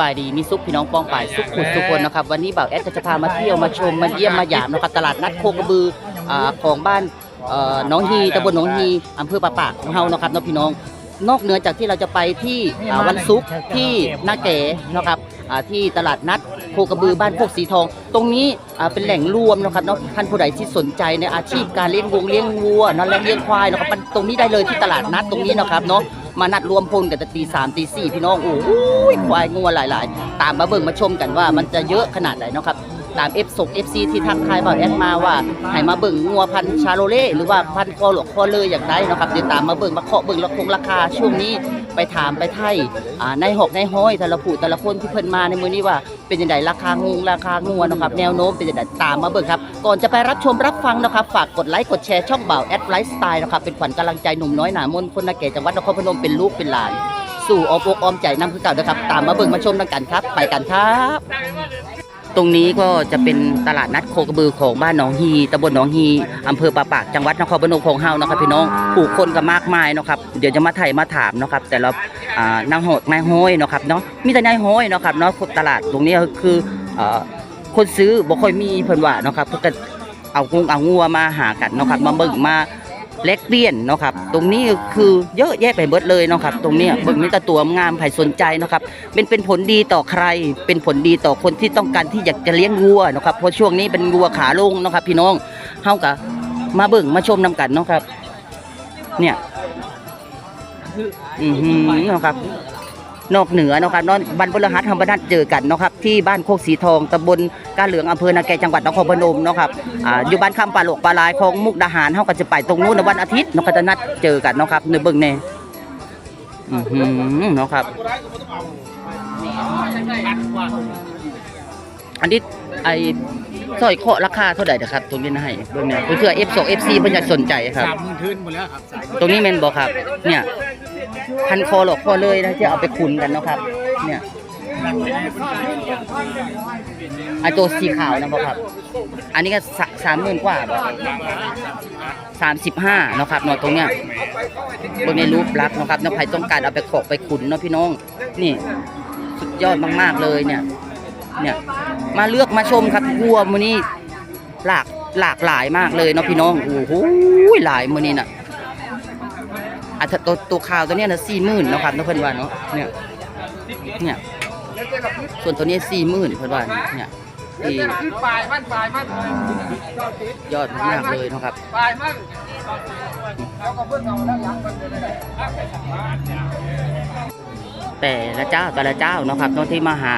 บายดีมีซุปพี่น้องป้องป่ายซุปขุดทุกคนนะครับวันนี้บ่าวแอดก็จะพามาเที่ยวมาชมมาเยี่ยมมาหยามนะครับตลาดนัดโคกระบืออ่าของบ้านเอ่อหน้องฮีตำบลหนองฮีอำเภอปะปากของเฮานะครับน้องพี่น้อง นอกเหนือจากที่เราจะไปที่อ่าวันศุกร์ที่นาแก่นะครับอ่าที่ตลาดนัดโคกระบือบ้านโคกสีทอง ตรงนี้อ่าเป็นแหล่งรวมนะครับเนาะท่านผู้ใดที่สนใจในอาชีพการเลี้ยงวงเลี้ยงวัวเนาะและเลี้ยงควายนะครับมันตรงนี้ได้เลยที่ตลาดนัดตรงนี้นะครับเนาะ มานัดรวมพลกันแต่ตีสามตีสี่พี่น้องโอ้ยควายงัวหลาย ๆ ตามมาเบิ่งมาชมกันว่ามันจะเยอะขนาดไหนเนาะครับ ตาม F ส่ง FC ที่ทักทายบ่าวแอดมาว่าให้มาเบิ่งงัวพันชาโลเล่หรือว่าพันคอหลวกคอเลยอย่างไรเนาะครับเดี๋ยวตามมาเบิ่งมาเคาะเบิ่งราคงราคาช่วงนี้ไปถามไปไทยอ่าในหกในห้อยแต่ละผู้แต่ละคนที่เพิ่นมาในมือนี้ว่าเป็นจังไดราคางูราคางัวเนาะครับแนวโน้มเป็นจังไดตามมาเบิ่งครับ ก่อนจะไปรับชมรับฟังนะครับ ฝากกดไลค์กดแชร์ช่องบ่าวแอดไลฟ์สไตล์นะครับเป็นขวัญกำลังใจหนุ่มน้อยหนามนคนนาเกจังหวัดนครพนมเป็นลูกเป็นหลาน สู่ออมอกออมใจน้ำคือเก่านะครับ ตามมาเบิ่งมาชมกันครับ ไปกันครับ ตรงนี้ก็จะเป็นตลาดนัดโคกระบือของบ้านหนองฮีตำบลหนองฮีอำเภอปาปากจังหวัดนครพนมของเฮานะครับพี่น้องผู้คนก็มากมายนะครับเดี๋ยวจะมาไถ่มาถามนะครับแต่ละอ่านางโหดนายห้อยนะครับเนาะมีแต่นายห้อยนะครับเนาะตลาดตรงนี้คือเอ่อคนซื้อบ่ค่อยมีเพิ่นว่านะครับเพิ่นก็เอางเอางัวมาหากันนะครับมาเบิ่งมา แลกเปลี่ยนเนาะครับตรงนี้คือเยอะแยะไปเบิดเลยเนาะครับตรงเนี้ยเบิ่งนี่ตะตัวงามไผ่สนใจเนาะครับเป็นเป็นผลดีต่อใคร เป็นผลดีต่อคนที่ต้องการที่อยากจะเลี้ยงวัวเนาะครับเพราะช่วงนี้เป็นวัวขาลงเนาะครับพี่น้องเฮากับมาเบิ่งมาชมนำกันเนาะครับ เนี่ย อือหือเนาะครับ นอกเหนือเนาะครับเนอนบรรพฤหัสธรรมนัดเจอกันเนาะครับที่บ้านโคกสีทองตำบลกาเหลืองอำเภอนาแกจังหวัดนครพนมเนาะครับอ่าอยู่บ้านคำปลาหลกปลาลายของมุกดาหารเฮาก็จะไปตรงนู้นในวันอาทิตย์เนาะก็จะนัดเจอกันเนาะครับในเบิ่งแน่อือหือเนาะครับ อันนี้ไอ้สร้อยเคาะราคาเท่าไหร่นะครับ ตรงนี้นะให้เบิ่งเนี่ยเพื่อ F2 FC เพิ่นอยากสนใจครับ สามหมื่นขึ้นหมดแล้วครับสาย ตรงนี้แม่นบ่ครับ เนี่ย พันคอหลอกคอเลยนะที่เอาไปขุนกันเนาะครับ เนี่ยไอตัวสีขาวนะบ่ครับ อันนี้ก็สามหมื่นกว่าบสามสิบห้าเนาะครับเนาะตรงเนี้ยบนในรูปลักษณ์เนาะครับเนาะใครต้องการเอาไปขอกไปขุนเนาะพี่น้อง นี่สุดยอดมากๆเลยเนี่ย เนี่ยมาเลือกมาชมครับวัวมือนี้หลากหลากหลายมากเลยเนาะพี่น้องโอ้โหหลายมือนี้น่ะ อะตัวตัวขาวตัวเนี้ยนะสี่หมื่นนาะครับเนาะเพิ่นว่าเนาะเนี่ยเนี่ยส่วนตัวนี้สี่หมื่นเพิ่นว่าเนี่ยที่ยอดมากเลยนะครับแต่ละเจ้าแต่ละเจ้านะครับนาะที่มาหา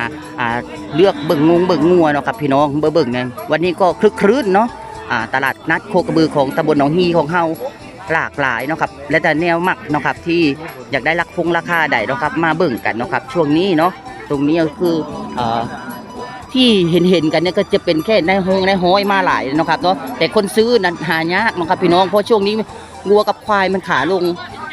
เลือกเบิ่งงงเบิ่งงัวนะครับพี่น้องเบิ่งเบิ่งไงวันนี้ก็คลึกครื้นเนาะตลาดนัดโคกระบือของตำบลหนองฮีของเฮา หลากหลายเนาะครับและแต่แนวมักเนาะครับที่อยากได้รักพงราคาใดเนาะครับมาเบิ่งกันเนาะครับช่วงนี้เนาะตรงนี้ก็คือเอ่อที่เห็นเห็นๆกันเนี่ยก็จะเป็นแค่ในหงในห้อยมาหลายเนาะครับเนาะแต่คนซื้อนั้นหายากเนาะครับพี่น้องเพราะช่วงนี้วัวกับควายมันขาลง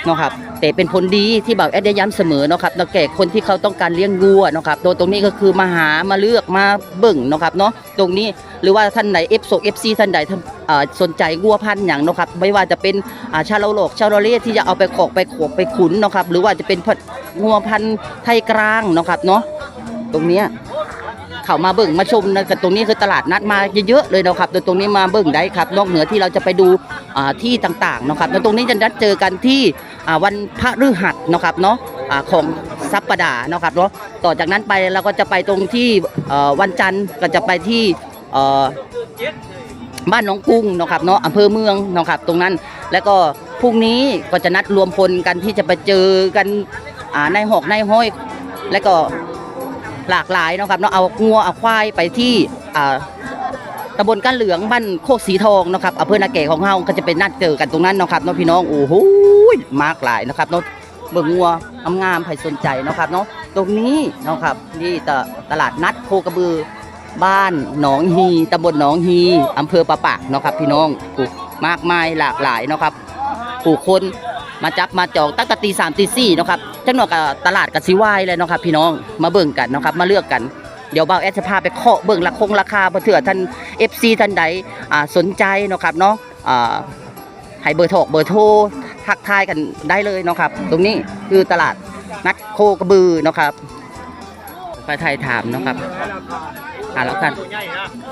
เนาะครับแต่เป็นผลดีที่บ่าวแอดได้ย้ำเสมอเนาะครับเราแก่คนที่เขาต้องการเลี้ยงวัวเนาะครับโดยตรงนี้ก็คือมาหามาเลือกมาเบิ่งเนาะครับเนาะตรงนี้หรือว่าท่านไหน F ส่ง FC ท่านใดท่านเอ่อสนใจวัวพันธุ์อย่างเนาะครับไม่ว่าจะเป็นอ่าชาโลโลกชาโลเล่ที่จะเอาไปขอกไปขวบไปขุนเนาะครับหรือว่าจะเป็นพันธุ์งัวพันธุ์ไทยกลางเนาะครับเนาะตรงเนี้ย เขามาเบิ่งมาชมนะกับตรงนี้คือตลาดนัดมาเยอะๆเลยนะครับโดยตรงนี้มาเบิ่งได้ครับ นอกเหนือที่เราจะไปดูที่ต่างๆนะครับแล้วตรงนี้จะนัดเจอกันที่วันพระฤหัสนะครับเนาะอ่าของซัปปดานะครับเนาะต่อจากนั้นไปเราก็จะไปตรงที่วันจันทร์ก็จะไปที่บ้านหนองกุ้งนะครับเนาะอำเภอเมืองนะครับตรงนั้น แล้วก็พรุ่งนี้ก็จะนัดรวมพลกันที่จะไปเจอกันอ่าในหอกในห้อย แล้วก็ หลากหลายเนาะครับเนาะเอางัวเอาควายไปที่ตำบลก้านเหลืองบ้านโคกสีทองนะครับอำเภอนาเกของเฮาก็จะเป็นนัดเจอกันตรงนั้นเนาะครับเนาะพี่น้องโอ้โหมากหลายนะครับเนาะเบิ่งงัวงามๆใครสนใจเนาะครับเนาะตรงนี้เนาะครับนี่ตตลาดนัดโคกระบือบ้านหนองฮีตำบลหนองฮีอำเภอปะปากเนาะครับพี่น้องผูกมากมายหลากหลายเนาะครับผู้คน มาจับมาจองตั้งแต่ตีสามตีสี่เนาะครับจังหวะกับตลาดกับซิวายเลยเนาะครับพี่น้องมาเบิ่งกันเนาะครับมาเลือกกันเดี๋ยวเบาแอดจะพาไปเคาะเบิ่งราคงราคาเผื่อท่าน FC ท่านใดอ่าสนใจเนาะครับเนาะให้เบอร์โทรเบอร์โทรทักทายกันได้เลยเนาะครับ ตรงนี้คือตลาดนัดโคกระบือเนาะครับไปไทยถามเนาะครับอ่าแล้วกัน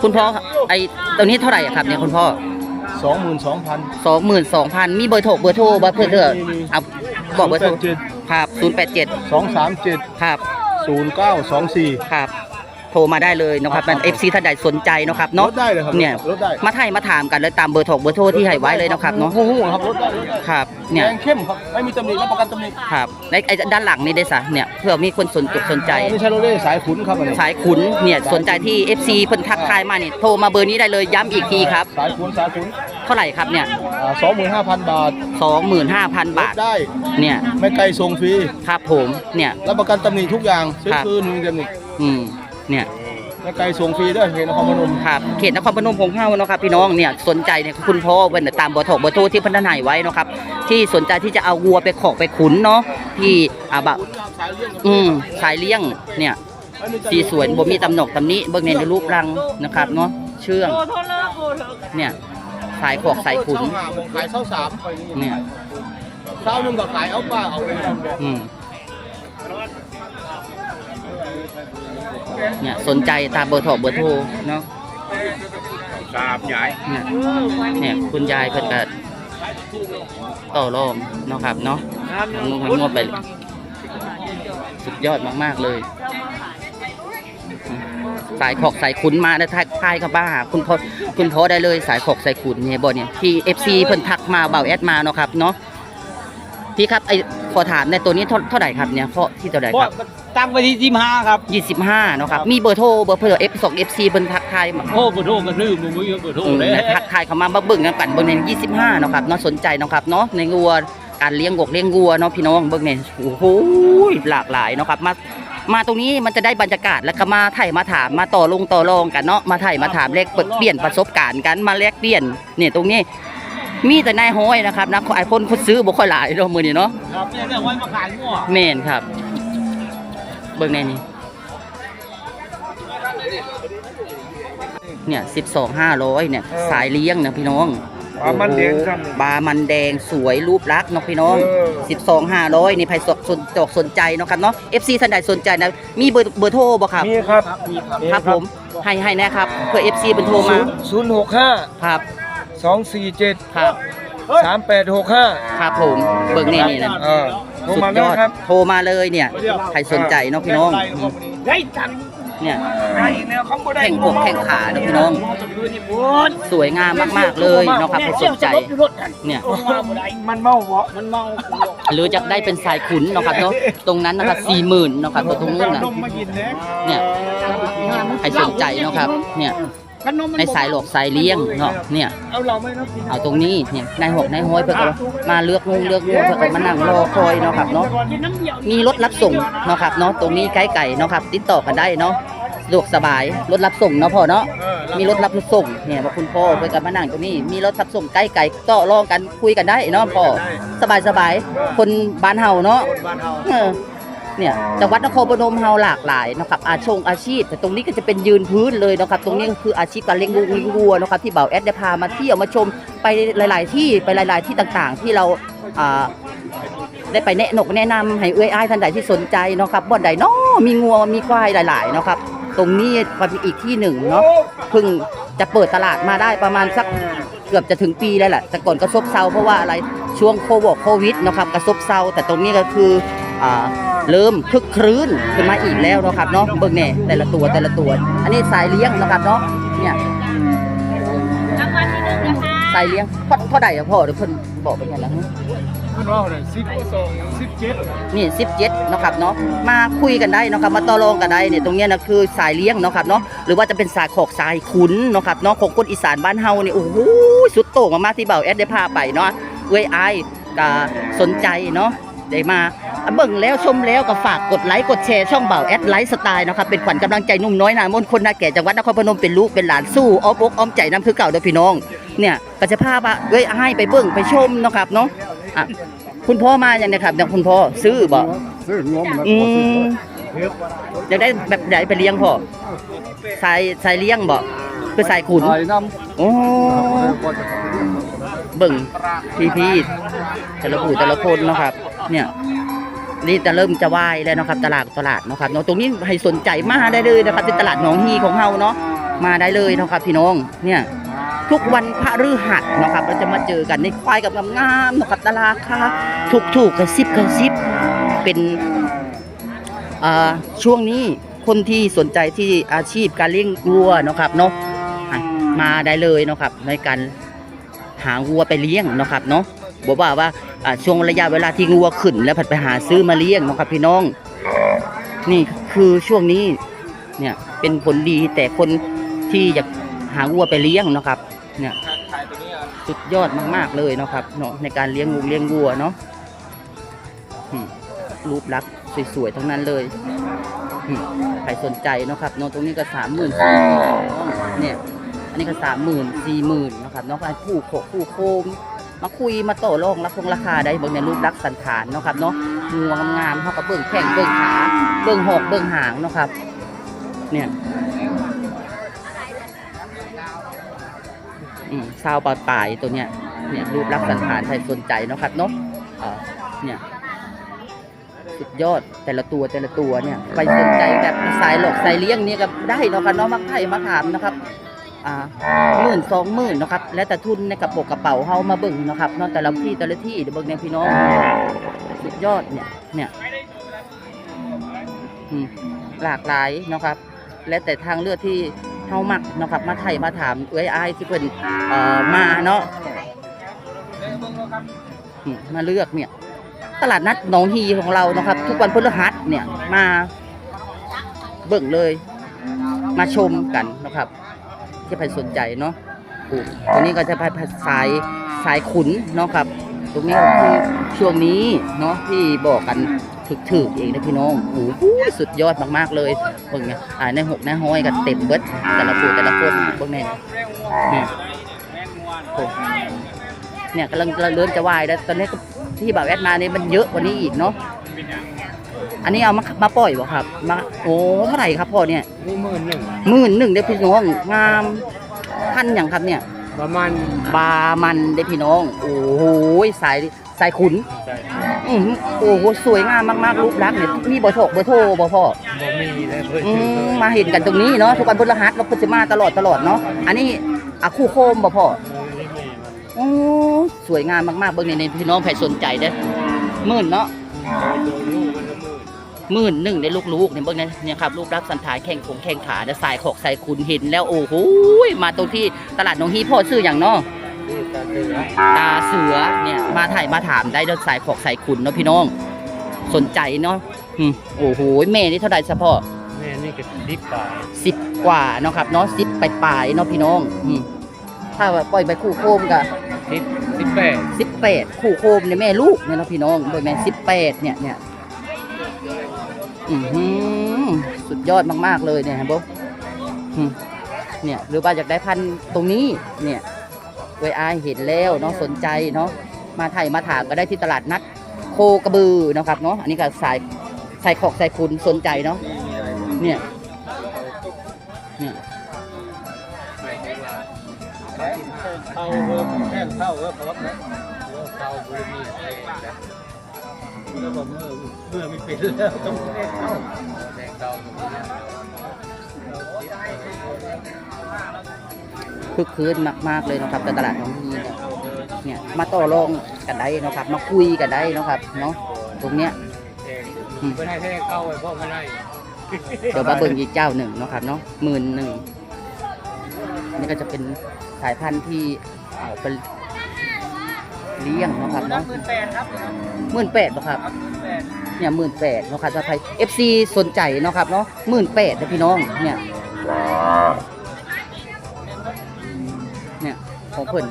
คุณพ่อไอตัวนี้เท่าไหร่ครับเนี่ยคุณพ่อ สองหมื่นสองพัน สองหมื่นสองพันมีเบอร์โทรเบอร์โทรเบอร์เพื่อนเถอะเอาบอกเบอร์โทรเจ็ดครับศูนย์แปดเจ็ดสองสามเจ็ดครับศูนย์เก้าสองสี่ครับ โทรมาได้เลยเนาะครับเป็นเอฟซีท่านใดสนใจเนาะครับลเนาะดได้เลยครับเนี่ยลดได้มาไทยมาถามกันเลยตามเบอร์โทรเบอร์โทรที่ให้ไว้เลยเนาะครับเนาะโอ้โหครับลดได้ลดได้ครับเนี่ยแดงเข้มครับไม่มีตำหนิรับประกันตำหนิครับในไอ้ด้านหลังนี่ได้สะเนี่ยเพื่อมีคนสนจุสนใจอันนี้ชาโรเล่สายขุนครับอันนี้สายขุนเนี่ยสนใจที่ FC เพิ่นทักทายมาเนี่ยโทรมาเบอร์นี้ได้เลยย้ำอีกทีครับสายขุนสายขุนเท่าไหร่ครับเนี่ยสองหมื่นห้าพันบาท25,000บาทได้เนี่ยไม่ไกลส่งฟรีครับผมเนี่ยรับประกันตำหนิทุกอย่างซื้อครับคืนหนึ่งตำหนิอืม เนี่ยไม่ไกลส่งฟรีด้วยเห็นนครพนมครับเขตนครพนมของเฮาเนาะครับพี่น้องเนี่ยสนใจเนี่ยคุณพ่อเว้นตามเบอร์โทรเบอร์โทรที่เพันธนายไว้เนาะครับที่สนใจที่จะเอาวัวไปขอกไปขุนเนาะที่อ่าบะสายเลี้ยงอืมสายเลี้ยงเนี่ยสีสวยบ่มีตำหนกตำหนี้เบิ่งในรูปรังนะครับเนาะเชื่องเนี่ยสายขอกสายขุนเช่าหาผมขายเช่าสามเนี่ยเช่าหนึ่งก็ขายเอาป้าเอาไปอืม เนี่ยสนใจตามเบอร์โทรเบอร์โทรเนาะสามใหญ่เนี่ยเนี่ยคุณยายเพิ่นก็ต่อรองเนาะครับเนาะงงงวไปเลยสุดยอดมากๆเลยสายขอกสายขุนมาแล้วทักทายเข้าบ้าหาคุณพ่อคุณพ่อได้เลยสายขอกสายขุนเนี่ยบ่เนี่ยที่ FC เพิ่นทักมาเบาแอดมาเนาะครับเนาะพี่ครับไอ้ขอถามในตัวนี้เท่าเท่าไหร่ครับเนี่ยข้อที่เท่าไหร่ครับ ตั้งไปที่ยี่ห้าครับ 25เนาะครับ มีเบอร์โทรเบอร์เผื่อ F2 FC เพิ่นทักทายมาโอ้เบอร์โทรกันลืมมึงไม่เบอร์โทรอืมเลยทักทายเข้ามามาเบิ่งกันกันเบิ่งใน25เนาะครับเนาะสนใจเนาะครับเนาะในงัวการเลี้ยงกกเลี้ยงวัวเนาะพี่น้องเบิ่งเนี่ยโอ้โหหลากหลายเนาะครับมามาตรงนี้มันจะได้บรรยากาศแล้วก็มาไถ่มาถามมาต่อลงต่อรองกันเนาะมาไถ่มาถามแลกเปลี่ยนประสบการณ์กันมาแลกเปลี่ยนเนี่ยตรงนี้มีแต่นายห้อยนะครับนะไอ้คนคนซื้อบ่ค่อยหลายเนาะมื้อนี้เนาะครับเนี่ยเนี่ยไว้มาขายงัวแม่นครับ เบิ่งในนี้เนี่ยสิบสองห้าร้อยเนี่ยสายเลี้ยงนะพี่น้องปลามันแดงครับโอ้โหปลามันแดงสวยรูปลักษณ์เนาะพี่น้อง เออสิบสองห้าร้อยนี่ใครสนสนจอกสนใจเนาะครับเนาะ FC ท่านใดสนใจนะ มีเบอร์เบอร์โทรบ่ครับ มีครับครับผม ให้ให้แนะครับ เพื่อ FC เป็นโทรมาศูนย์หกห้าครับ สองสี่เจ็ดครับ สามแปดหกห้าครับผม เบิ่งนี่นี่นะเออโทร สุดมายเลอยดครับโทรมาเลยเนี่ยใครสนใจเนาะพี่น้องอืมได้จังเนี่ยไอ้เนี่ยเขาบ่ได้แข่งอกแข่งขาเนาะพี่น้อง สวยงามมากๆเลยเนาะครับผู้สนใจเนี่ยมันเมาบ่มันเมาหรือจะได้เป็นสายขุนเนาะครับเนาะตรงนั้นนะครับสี่หมื่นเนาะครับตรงนู้นน่ะนมมากินเนี่ยเนี่ยใครสนใจเนาะครับเนี่ย ในสายหลอกสายเลี้ยงเนาะเนี่ยเอาเราไหมนะกินเอาตรงนี้เนี่ยนายหกนายห้อยเพื่อก็มาเลือกงูเลือกงูเพื่อก็มานั่งรอคอยเนาะครับเนาะมีรถรับส่งเนาะครับเนาะตรงนี้ใกล้ไก่เนาะครับติดต่อกันได้เนาะสะดวกสบายรถรับส่งเนาะพ่อเนาะมีรถรับส่งเนี่ยว่าคุณพ่อเพื่อกันมานั่งตรงนี้ มีรถรับส่งใกล้ไก่ก็รองกันคุยกันได้เนาะพ่อสบายสบายๆคนบ้านเฮาเนาะบ้าน เฮาเออเนี่ยจังหวัดนครพนมเฮาหลากหลายนะครับอาชงอาชีพ แต่ตรงนี้ก็จะเป็นยืนพื้นเลยนะครับตรงนี้ก็คืออาชีพการเลี้ยงวัวเลี้ยงวัวนะครับที่เบาแอดได้พามาเที่ยวมาชมไปหลาย ๆ ที่ไปหลาย ๆ ที่ต่างๆ ที่เราอ่าได้ไปแนะนกแนะนำให้เอื้อยอ้ายท่านใดที่สนใจเนาะครับบ่อนใดเนาะมีงัวมีควายหลายๆเนาะครับตรงนี้ก็เป็นอีกที่หนึ่งเนาะเพิ่งจะเปิดตลาดมาได้ประมาณสักเกือบจะถึงปีแล้วแหละแต่ก่อนก็ซบเซาเพราะว่าอะไรช่วงโควิดโควิดเนาะครับก็ซบเซาแต่ตรงนี้ก็คืออ่า เริ่มคึกครื้นขึ้นมาอีกแล้วเนาะครับเนาะเบิ่งแน่แต่ละตัวแต่ละตัว อันนี้สายเลี้ยงเนาะครับเนาะเนี่ยสายเลี้ยงเท่าเท่าใดอะพ่อเดี๋ยวเพิ่นบอกเป็นไงล่ะฮะเพิ่นว่าเท่าไหร่สิบสองสิบเจ็ดนี่17เนาะครับเนาะมาคุยกันได้เนาะครับมาต่อรองกันได้เนี่ยตรงเนี้ยนะคือสายเลี้ยงเนาะครับเนาะหรือว่าจะเป็นสายขอกสายขุนเนาะครับเนาะของคนอีสานบ้านเฮานี่โอ้โหสุดโต่งมากๆที่เบาแอดได้พาไปเนาะเว้ยอายก็สนใจเนาะ ได้มาเบิ่งแล้วชมแล้วก็ฝากกดไลค์กดแชร์ช่องเบาแอดไลฟ์สไตล์นะครับเป็นขวัญกำลังใจหนุ่มน้อยหนามนต์คนนาแก่จังหวัดนครพนมเป็นลูกเป็นหลานสู้อ้อมอกอ้อมใจน้ำคือเก่าเด้อพี่น้อง เนี่ยก็จะพาว่าเอ้ยให้ไปเบิ่งไปชมเนาะครับเนาะอะคุณพ่อมาอย่างเนี้ครับอย่างคุณพ่อซื้อบ่ซื้อหัวมันอืมอยากได้แบบไหนไปเลี้ยงพ่อสายสายเลี้ยงบ่คือสายขุนใส่น้โอ้ำเบิ่งพี่พี่แต่ละผู้แต่ละคนเนาะครับ เนี่ยนี่จะเริ่มจะวายแล้วนะครับตลาดตลาดนะครับเนาะตรงนี้ให้สนใจมาได้เลยนะครับที่ตลาดหนองฮีของเฮาเนาะมาได้เลยนะครับพี่น้องเนี่ยทุกวันพระฤหัสนะครับเราจะมาเจอกันในควายกับงามๆนะครับตลาดค่ะถูกถูกๆกระซิบกระซิบเป็นอ่าช่วงนี้คนที่สนใจที่อาชีพการเลี้ยงวัวนะครับเนาะมาได้เลยนะครับในการหาวัวไปเลี้ยงนะครับเนาะ บอกว่าว่าช่วงระยะเวลาที่งัวขึ้น แล้วผัดไปหาซื้อมาเลี้ยงนะครับพี่น้อง นี่คือช่วงนี้เนี่ยเป็นผลดีแต่คนที่อยากหาวัวไปเลี้ยงเนาะครับ เนี่ยสุดยอดมาก ๆเลยเนาะครับเนาะในการเลี้ยงงูเลี้ยงวัวเนาะรูปลักษณ์สวยๆทั้งนั้นเลยใครสนใจเนาะครับเนาะตรงนี้ก็สามหมื่นสี่เนี่ยอันนี้ก็สามหมื่นสี่หมื่นนะครับเนาะการผู้โคผู้โคม มาคุยมาโต้ลงรับคงราคาได้เบิ่งในรูปลักษณ์สันฐานเนาะครับเนาะงวงามๆเขาก็เบิ่งแข้งเบิ่งขาเบิ่งหอกเบิ่งหางเนาะครับ เนี่ยอืมซาวปลาปลายตัวเนี้ยเนี่ยรูปลักษณ์สันฐานใครสนใจเนาะครับเนาะเนี่ยสุดยอดแต่ละตัวแต่ละตัวเนี่ยใครสนใจแบบสายหลอกสายเลี้ยงเนี่ยก็ได้เนาะครับเนาะมาไข่มาถามนะครับ อ่าหมื่นสองหมื่นนาะครับ แล้วแต่ทุนในกระปกกระเป๋าเฮามาเบิ่งเนาะครับเนอกแต่ละที่แต่ละที่เดี๋ยวเบิ่งในพี่น้องสุดยอดเนี่ยเนี่ยอืมหลากหลายเนาะครับ และแต่ทางเลือกที่เฮามักเนาะครับ มาไทยมาถามเอ้ยอายที่เพิ่นเอ่อมาเนาะอืมมาเลือกเนี่ย ตลาดนัดหนองฮีของเราเนาะครับ ทุกวันพฤหัสเนี่ยมาเบิ่งเลย มาชมกันนะครับ ที่ใครสนใจเนาะอู้ตรงนี้ก็จะไปสายสายขุนเนาะครับ ตรงนี้ก็คือช่วงนี้เนาะที่บอกกันถึกถึกเองนะพี่น้องโอ้โหสุดยอดมากๆเลยเบิ่งเนี่ยอ่าในหกในห้อยกันเต็มเบิดแต่ละผู้แต่ละคนเบิ่งเนี่ยเนี่ยกำลังกำลังเริ่มจะวายแล้วตอนนี้ที่บ่าวแอดมาเนี่ยมันเยอะกว่านี้อีกเนาะ อันนี้เอามามาปล่อยบ่ครับมาโอ้เท่าไหร่ครับพ่อเนี่ยนี่หมื่นหนึ่งหมื่นหนึ่งเด้อพี่น้องงามพันอย่างครับเนี่ยประมาณบามันเด้อพี่น้อง โอ้โหสายสายขุนอื้อหือโอ้โหสวยงามมากๆรูปลักษณ์เนี่ยมีเบอร์โทรเบอร์โทรบ่พ่อบ่มีเลยเพิ่นอืมมาเห็นกันตรงนี้เนาะทุกวันพฤหัสเราพุทธมาตลอดตลอดเนาะอันนี้อะคู่โคมบ่พ่อโอ้สวยงามมากๆเบิ่งในในพี่น้องใครสนใจเด้อหมื่นเนาะ หมื่นหนึ่งในลูกๆเนี่ยเบิ่งเนี่ยเนี่ยครับรูปลักษณ์สันฐานแข้งขงแข้งขาและสายขอกสายขุนเห็นแล้วโอ้โหมาตรงที่ตลาดหนองฮีพ่อซื้ออย่างเนาะตาเสือเนี่ยมาถ่ายมาถามได้เด้อสายขอกสายขุนเนาะพี่น้อง สนใจเนาะอืมโอ้โหแม่นี่เท่าไหร่เฉพาะแม่นี่ก็ดิบปลายสิบกว่าเนาะครับเนาะสิบปลายๆเนาะพี่น้องอืมถ้าว่าปล่อยไปคู่โคมกับสิบสิบแปดสิบแปดคู่โคมเนี่ยแม่ลูกเนี่ยเนาะพี่น้องโดยแม่สิบแปดเนี่ยเนี่ยอือหือ สุดยอดมากๆเลยเนี่ยเห็นบ่อืมเนี่ยหรือว่าอยากได้พันธุ์ตรงนี้เนี่ยเวยอายเห็นแล้วเนาะสนใจเนาะมาไทยมาถามก็ได้ที่ตลาดนัดโคกระบือเนาะครับเนาะอันนี้ก็สายสายขอกสายคุณสนใจเนาะเนี่ยเนี่ยเข้าเพิ่มแค่เข้าเพิ่มครับนะเข้าบริมี แรงนะแล้วบอกเมื่อเมื่อไม่เป็นแล้วต้องแค่เข้าแรงเข้าคึกคืนมากๆเลยเนาะครับแต่ตลาดท้องที่เนี่ยเนี่ยมาต่อรองกันได้เนาะครับ มาคุยกันได้เนาะครับเนาะตรงเนี้ยไม่ได้แค่เข้าไปเพราะไม่ได้เดี๋ยวมาเบิ่งอีกเจ้าหนึ่งเนาะครับเนาะหมื่นหนึ่งนี่ก็จะเป็นสายพันธุ์ที่เอาไป เลี้ยงเนาะครับเนาะหมื่นแปดครับหมื่นแปดบ่ครับเนี่ยหมื่นแปดเนาะครับถ้าใคร FC สนใจเนาะครับเนาะหมื่นแปดนะพี่น้องเนี่ยเนี่ยของเพิ่น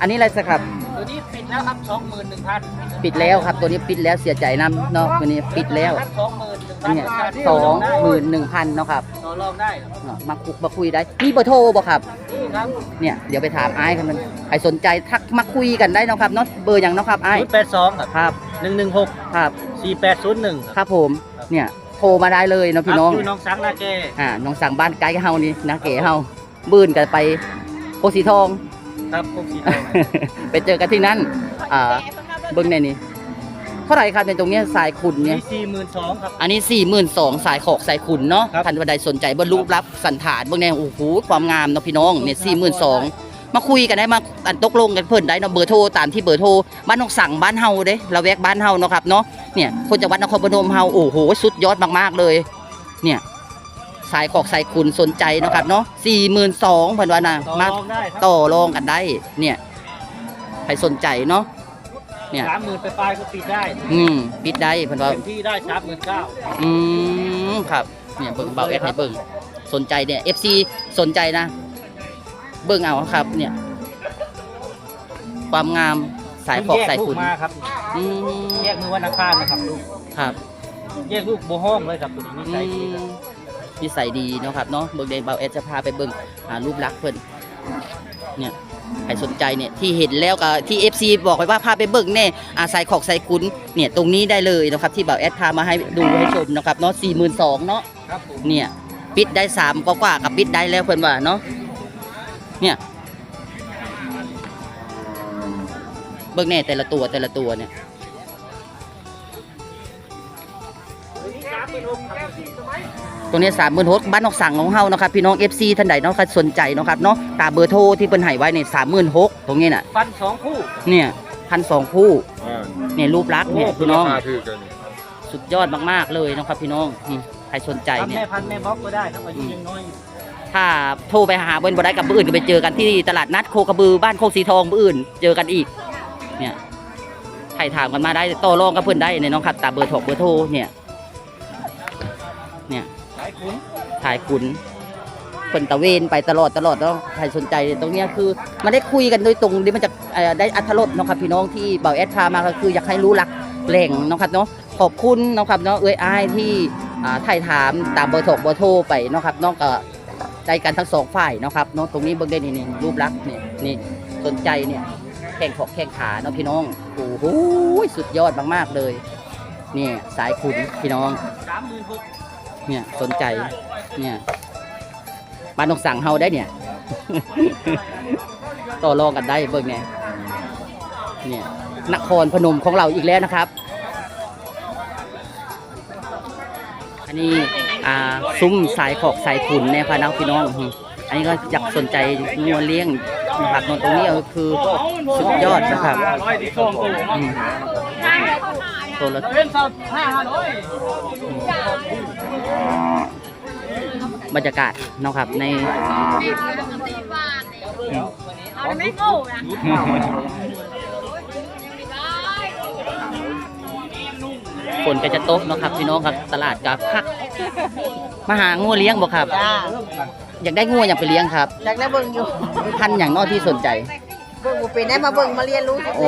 อันนี้อะไรสักครับ ตัวนี้ปิดแล้วครับสองหมื่นหนึ่งพันปิดแล้วครับ ตัวนี้ปิดแล้วเสียใจนํเนาะตัวนี้ปิดแล้วสองหมื่นหนึ่งอัพันนเนี้ยสองหมื่นหนึ่งพันเนาะครับต่อรองได้ครับเนาะมาคุยมาคุยได้มีเบอร์โทรบ่ครับนี่ครับเนี่ยเดี๋ยวไปถามไอ้ายกันมันใครสนใจทักมาคุยกันได้เนาะครับเนาะเบอร์อย่างเนาะครับไอ้ายศูนย์แปดสองครับครับหนึ่งหนึ่งหกครับสี่แปดศูนย์หนึ่งครับผมเนี่ยโทรมาได้เลยเนาะพี่น้องคือน้องสังนาแกอ่าน้องสั่งบ้านไกลเฮานี่นะเก๋เฮาบื้นกันไปโพสีทอง ครับพวกสีทองไปเจอกันที่นั่นอ่าเบิ้งในนี้เท่าไหร่ครับในตรงเนี้ยสายขุนเนี่ยนี่สี่หมื่นสองครับอันนี้4 2 0 0 0สายขอกสายขุนเนาะครับท่านผู้ใดสนใจบรรลุรับสันฐานเบื้องในโอ้โหความงามเนาะพี่น้องเนี่ยสี่หมื่นสองมาคุยกันได้มาอันตกลงกันเพิ่นได้เนาะเบอร์โทรตามที่เบอร์โทรบ้านนองสั่งบ้านเฮาเด้เราแวกบ้านเฮาเนาะครับเนาะเนี่ยคนจังหวัดนครพนมเฮาโอ้โหสุดยอดมากๆเลย เนี่ย สายขอกสายขุนสนใจเนาะครับเนาะสี่หมื่นสองพันวันนะต่อมารองได้ครับต่อรองกันได้ เนี่ยใครสนใจเนาะเนี่ยสามหมื่นไปปลายก็ปิดได้ อืมปิดได้เพันว่าเต็มที่ได้สามหมื่นเก้าอืมครับ เนี่ยเบิ่งเบาแอดให้เบิ่งสนใจเนี่ย FC สนใจนะ เบิ่งเอาครับ เนี่ย ความงามสายขอกสายขุนมาครับอืมแยกมือวันอังคารนะครับลูกครับ แยกลูกโบห้องเลยครับตัวนี้นิอืสัยดีครับม นิสัยดีเนาะครับเนาะเบิ่งเดงเบาแอดจะพาไปเบิ่งหารูปลักษณ์เพิ่นเนี่ยใครสนใจเนี่ยที่เห็นแล้วก็ที่ FC บอกไว้ว่าพาไปเบิ่งแน่อาสายขอกสายขุนเนี่ยตรงนี้ได้เลยนะครับที่เบาแอดพามาให้ดูให้ชมนะครับเนาะ42,000เนาะครับผมเนี่ยปิดได้สามก็กว่ากับปิดได้แล้วเพื่อนว่าเนาะเนี่ยเบิ่งแน่แต่ละตัวแต่ละตัวเนี่ย ตัวนี้สามหมื่นหกบ้านนอกสั่งของเฮานะครับพี่น้อง FC ท่านใดเนาะใครสนใจเนาะครับเนาะตามเบอร์โทรที่เพิ่นให้ไว้เนี่ยสามหมื่นหกตรงนี้น่ะฟันสองคู่เนี่ยพันสองคู่อ่าเนี่ยรูปลักษณ์เนี่ยพี่น้องราคาถือกันสุดยอดมากๆเลยนะครับพี่น้องอืมใครสนใจทำเนี่ยแม่พันธุ์แม่บล็อกก็ได้ครับอายุยังน้อยอยู่ถ้าโทรไปหาเบิ้นบ่ได้กับบื้ออื่นก็ไปเจอกันที่ตลาดนัดโคกระบือบ้านโคกสีทองบื้ออื่น เจอกันอีก เนี่ยใครถามกันมาได้ต่อรองกับเพื่อนได้เนี่ยน้องครับตามเบอร์โทรเบอร์โทรเนี่ย เนี่ยสายขุนถ่ายคุณเพิ่นตะเวนไปตลอดตลอดเนาะใครสนใจตรงเนี้ยคือมันได้คุยกันโดยตรงนี่มันจะเอ่อได้อัธรสเนาะครับพี่น้องที่เบาแอดพามาก็คืออยากให้รู้หลักแหล่งเนาะครับเนาะขอบคุณเนาะครับเนาะเอ้ยอ้ายที่อ่าถ่ายถามตามเบอร์โทรเบอร์โทรไปเนาะครับเนาะก็ใจกันทั้งสองฝ่ายเนาะครับเนาะตรงนี้เบิ่งได้นี่นี่รูปลักษณ์เนี่ยนี่สนใจเนี่ยแข่งขอกแข่งขาเนาะพี่น้องโอ้โหสุดยอดมากๆเลยเนี่ยสายขุนพี่น้อง สามหมื่นหก เนี่ยสนใจเนี่ยบ้านนกสั่งเฮาได้เนี่ย ต่อรองกันได้เบิ่งเนี่ยเนี่ยนครพนมของเราอีกแล้วนะครับ อันนี้อ่าซุ้มสายขอกสายขุนเนี่ยพะนักพี่น้อง อันนี้ก็อยากสนใจงัวเลี้ยงนะครับตรงนี้ก็คือสุดยอดนะครับ ตัวอืมตัวละเป็นสาวห้าห้าร้อยบรรยากาศเนาะครับในเอาไม่โง่นะฝนก็จะตกเนาะครับพี่น้องครับตลาดกับคักมาหางัวเลี้ยงบ่ครับจ้าอยากได้งัวอยากไปเลี้ยงครับ อยากได้เบิ่งอยู่ พันธุ์อย่างเนอกที่สนใจ เบิ่งบ่เป็นได้มาเบิ่งมาเรียนรู้จังโอ้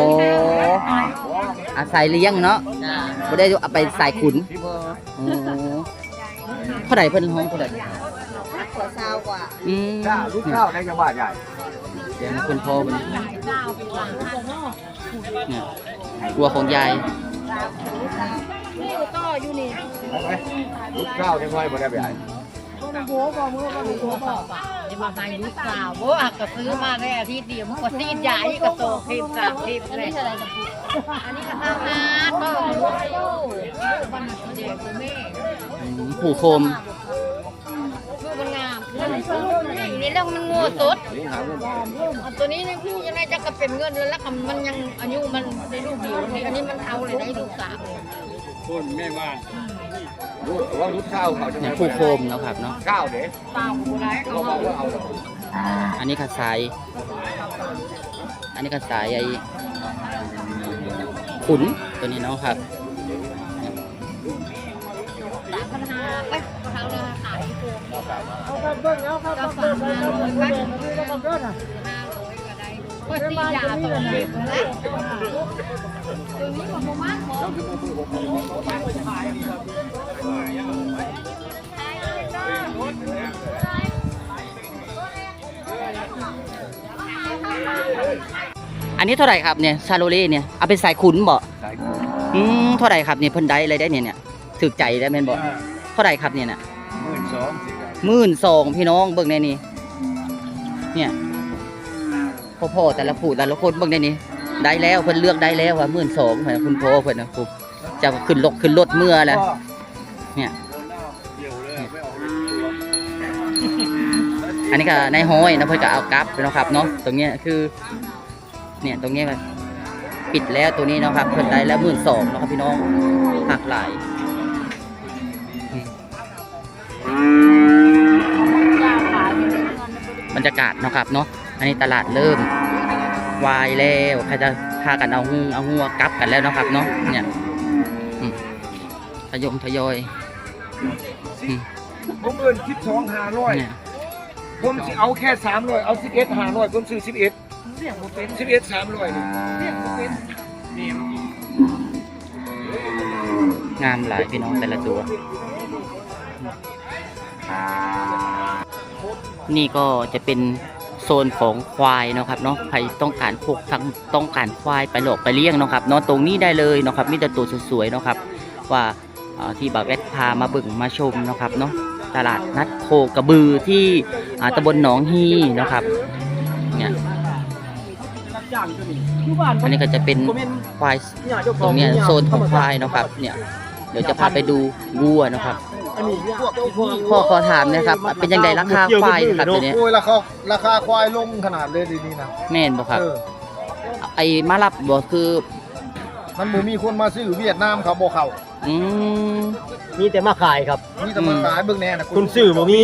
อาศัยเลี้ยงเนาะจ้าบ่ได้เอาไปสายขุนบ่โอ้เท่าไหร่เพิ่นห้องเท่าไหร่ขวดซาวกว่าอืมจ้าลูกข้าวในจังหวัดใหญ่เดี๋ยวนะเพิ่นพอเพิ่นเนี่ยกลัวของยายต่ออยู่นี่ใช่ไหมลูกข้าวในจังหวัดบ่ได้ใหญ่ หัวบ่ามือบ่หัวบ่จะมาให้ลูกสาวบ่อะก็ซื้อมาได้อาทิตย์เดียวมันก็ซีดใหญ่ก็โตครีมสามครีมเลยอันนี้ก็ข้าวนาต่อลูกลูกมันเด็กตัวแม่ผูโคมลูกมันงามนี่แล้วมันงัวสดลูกหาเงินอันตัวนี้นี่พี่ยังไงจะกระเป็นเงินแล้วก็มันยังอายุมันในลูกเดียวนี่อันนี้มันเอาเลยได้ลูกสามเลยคนแม่บ้าน ลูกว่าลูกข้าวเขาจะเนี่ยผูโคมเนาะครับเนาะข้าวเด้เปล่าผู้ร้ายเขาเขาบอเอากว่าเอาอันนี้ก็สาย อันนี้ก็สายไอ้ขุนตัวนี้เนาะครับสามพันห้าไปเขาเลยขายที่ตัวก็สามพันห้าร้อยไปห้าร้อยก็ได้ก็ซีดยาตัวเข็มนะตัวนี้มันประมาณหก อันนี้เท่าไหร่ครับเนี่ยซาโลเล่เนี่ยเอาไปใส่ขุนบ่อืมเท่าไหร่ครับเนี่ยเพิ่นได้อะไรได้เนี่ยเนี่ยถึกใจได้แม่นบ่เท่าไหร่ครับเนี่ยน่ะหมื่นสองหมื่นสองพี่น้องเบิ่งในนี้เนี่ยพ่อพ่อแต่ละผู้แต่ละคนเบิ่งในนี้ได้แล้วเพิ่นเลือกได้แล้วว่าหมื่นสองเหมือนคุณพ่อเพิ่นนะคุณจะขึ้นรถขึ้นรถเมื่อแล้ว เนี่ยอันนี้ก็ในห้อยนะเพิ่นก็เอากลับเนาะครับเนาะตรงเนี้ยคือ เนี่ยตรงเนี้ยปิดแล้วตัวนี้นะครับเพิ่นได้แล้วหมื่นสองนะครับพี่น้องหักหลายบรรยากาศนะครับเนาะอันนี้ตลาดเริ่มวายแล้วใครจะพากันเอาหูเอาหัวกลับกันแล้วนะครับเนาะเนี่ยทยงทยอย ผมเงินคิดสองห้าร้อยเนี่ยผมสิเอาแค่สามร้อยเอาสิบเอ็ดห้าร้อยผมซื้อสิบเอ็ดสิบเอ็ดสามร้อยนี่งามหลายพี่น้องแต่ละตัว นี่ก็จะเป็นโซนของควายเนาะครับเนาะใครต้องการพวกทั้งต้องการควายไปหลอกไปเลี้ยงเนาะครับเนาะตรงนี้ได้เลยเนาะครับมีแต่ตัวสวยๆเนาะครับว่าเอ่อ ที่บ่าวแวดพามาเบิ่งมาชมเนาะครับเนาะตลาดนัดโคกระบือที่อ่าตำบลหนองฮีเนาะครับเนี่ยอันนี้ก็จะเป็นควายตรงเนี้ยโซนของควายเนาะครับ เนี่ยเดี๋ยวจะพาไปดูวัวเนาะครับพ่อขอถามนะครับ เป็นยังไงราคาควายนะครับตัวเนี้ยโอ้ยราคาราคาควายลงขนาดเลยดีนี่นะแม่นบ่ครับเออไอ้มารับบ่คือ มันบ่มีคนมาซื้อเวียดนามเขาบ่เข้า อืม มีแต่มาขายครับ มีแต่มาขายเบิ่งแน่นะคนซื้อบ่มี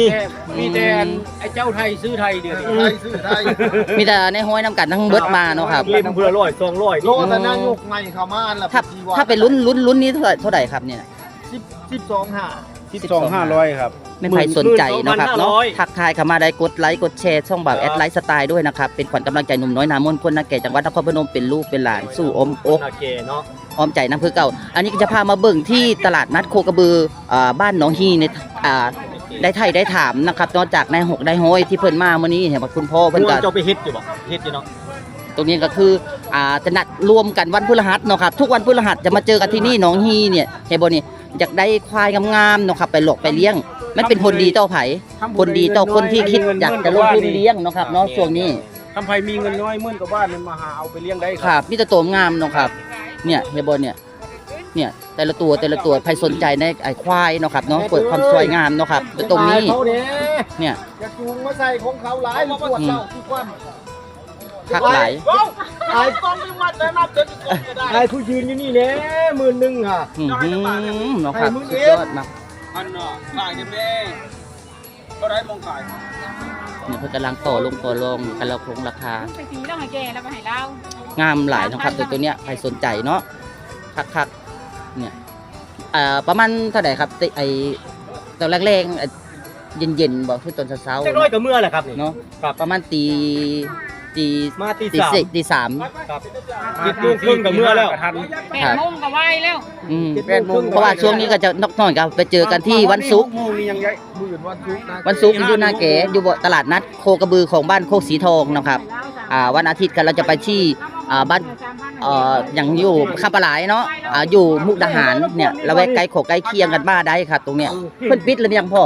มีแต่ไอ้เจ้าไทยซื้อไทยเดียวไทยซื้อไทยมีแต่ในห้อยน้ำกันทั้งเบิดมาเนาะครับ เล่มเพื่อร้อยสองร้อยโลแต่นายกไงเข้ามาอันละถ้าถ้าเป็นรุ่นรุ่นรุ่นนี้เท่าไหร่เท่าไหร่ครับเนี่ยสิบสิบสองห้า สิบสองห้าร้อยครับ ไม่ใครสนใจเนาะครับเนาะ12,500ทักทายเข้ามาได้กดไลค์กดแชร์ช่องบ่าวแอดไลท์สไตล์ด้วยนะครับเป็นขวัญกำลังใจหนุ่มน้อยนามนคนนาแก่จังหวัดนครพนมเป็นลูกเป็นหลานสู้อมอกนาเกเนาะอ้อมใจน้ำคือเก่า อันนี้ก็จะพามาเบิ่งที่ตลาดนัดโคกระบืออ่าบ้านหนองฮีในอ่าได้ไทยได้ถามนะครับนอกจากนายหกได้ห้อยที่เพิ่นมาเมื่อนี้เห็นว่าคุณพ่อเพิ่นเพื่ก็อนเจ้าไปเฮ็ดอยู่บ่เฮ็ดอยู่เนาะตรงนี้ก็คืออ่าจะนัดรวมกันวันพฤหัสเนาะครับทุกวันพฤหัสจะมาเจอกันที่นี่หนองฮีเนี่ยเฮยบนี่ อยากได้ควายงามๆเนาะครับไปหลอกไปเลี้ยง มันเป็นผลดีต่อไผผลดีต่อคนที่คิดอยากจะลงทุนเลี้ยงเนาะครับเนาะช่วงนี้คำไผมีเงินน้อยหมื่นกว่าบาทมันมาหาเอาไปเลี้ยงได้ครับมีแต่ตัวงามเนาะครับ เนี่ยเฮยบเนี่ยเนี่ยแต่ละตัวแต่ละตัวใครสนใจในไอ้ควายเนาะครับเนาะเปิดความสวยงามเนาะครับตรงนี้เขาเนี่ยเนี่ยอย่าจูงมาใส่ของเขาหลายหรือปวดเจ้าทุกวัน คักหลายไอ้กองไม่มัดแล้วนับจนกองก็ได้ไอ้ผู้ยืนอยู่นี่แหละหมื่นหนึงค่ะอืมเนาะครับสุดยอดมากอันน่ะขายกันแม่ก็ได้มองขายเนี่ยเพิ่นกำลังต่อลงต่อลงกันเราคงราคาไปตีแล้วให้แกแล้วก็ให้เรางามหลายนะครับตัวตัวเนี้ยใครสนใจเนาะคักๆเนี่ยอ่าประมาณเท่าไหร่ครับติไอตอนแรกๆอะเย็นๆบอกคือตอนเช้าจักร้อยกับเมื่อแหละครับนี่ๆเนาะครับประมาณตี ตีมาตีตีสาม สี่ตีสาม ครับคิดโมงครึ่งกับเมื่อแล้ว ทัน แปดโมงก็ไหวแล้ว อืมเจ็ดโมงครึ่งเพราะว่าช่วงนี้ก็จะนอกนอนกันไปเจอกันที่วันศุกร์โมงนี่ยังไงหมื่นวันศุกร์นะวันศุกร์อยู่หน้าเก๋อยู่บนตลาดนัดโคกระบือของบ้านโคกสีทองนะครับอ่าวันอาทิตย์กันเราจะไปที่อ่าบ้านเอ่ออย่างอยู่ข้าปลาไหลเนาะอ่าอยู่มุกดาหารเนี่ยละแวกใกล้โขกใกล้เคียงกันมาได้ครับ ตรงเนี้ยเพิ่นปิดแล้วยังพ่อ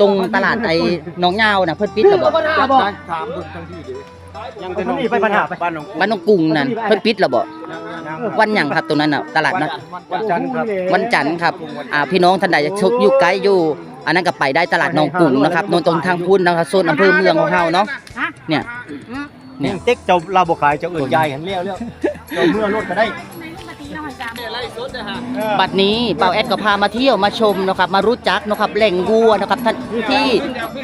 ตรงตลาดไอ้หนองยาวน่ะเพิ่นปิดแล้วบ่จัดได้ถามเบิ่งทั้งที่เด้ยัง เป็นน้องไปปัญหาบ้านน้องบ้านน้องกุ้งนั่นเพิ่นปิดแล้วบ่วันหยังครับตรงนั้นน่ะตลาดนัดวันจันทร์ครับวันจันทร์ครับอ่าพี่น้องท่านใดจะชกอยู่ไกลอยู่ อันนั้นก็ไปได้ตลาดหนองกุ้งนะครับโนนตรงทางพุ่นนะครับโซนอำเภอเมืองของเฮาเนาะเนี่ยเนี่เนี่ยยเต็กเจ้าลาบ่ขายเจ้าเอิ้นยายหันเลี้ยวแล้วเจ้าเมื่อรถก็ได้ บัดนี้เป่าแอดก็พามาเที่ยวมาชมนะครับมารู้จักนะครับแหล่งวัวนะครับท่านที่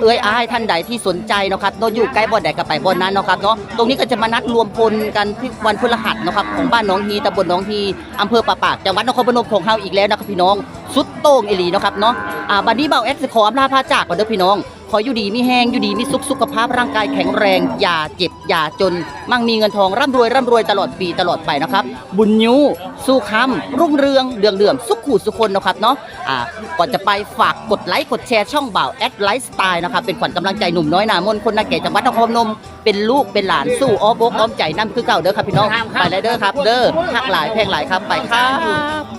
เอื้อยอ้ายท่านใดที่สนใจนะครับโดนอยู่ใกล้บ่อนใดก็ไปบ่อนนั้นนะครับเนาะตรงนี้ก็จะมานัดรวมพลกันที่วันพฤหัสนะครับของบ้านหนองฮีตำบลหนองฮีอำเภอป่าปากจังหวัดนครพนมของเฮาอีกแล้วนะครับพี่น้องสุดโต่งอีหลีนะครับเนาะอ่าบัดนี้เป่าแอดจะขออำลาพาจากก่อนเด้อพี่น้อง ขออยู่ดีมีแห้งอยู่ดีมีสุขสุขภาพร่างกายแข็งแรง อย่าเจ็บ อย่าจน มั่งมีเงินทองร่ำรวยร่ำรวยตลอดปีตลอดไปนะครับ บุญยูสู้คำรุ่งเรืองเดืองเดือมสุขขู่สุคนนะครับเนาะอ่าก่อนจะไปฝากกดไลค์กดแชร์ช่องบ่าวแอดไลฟ์สไตล์นะครับเป็นขวัญกำลังใจหนุ่มน้อยหนามนคนนาแก่จังหวัดนครพนมเป็นลูกเป็นหลานสู้อ้อมอกอ้อมใจนั่นคือเก่าเด้อครับพี่น้องไปเลยเด้อครับ เด้อหักหลายแพงหลายครับไปครับ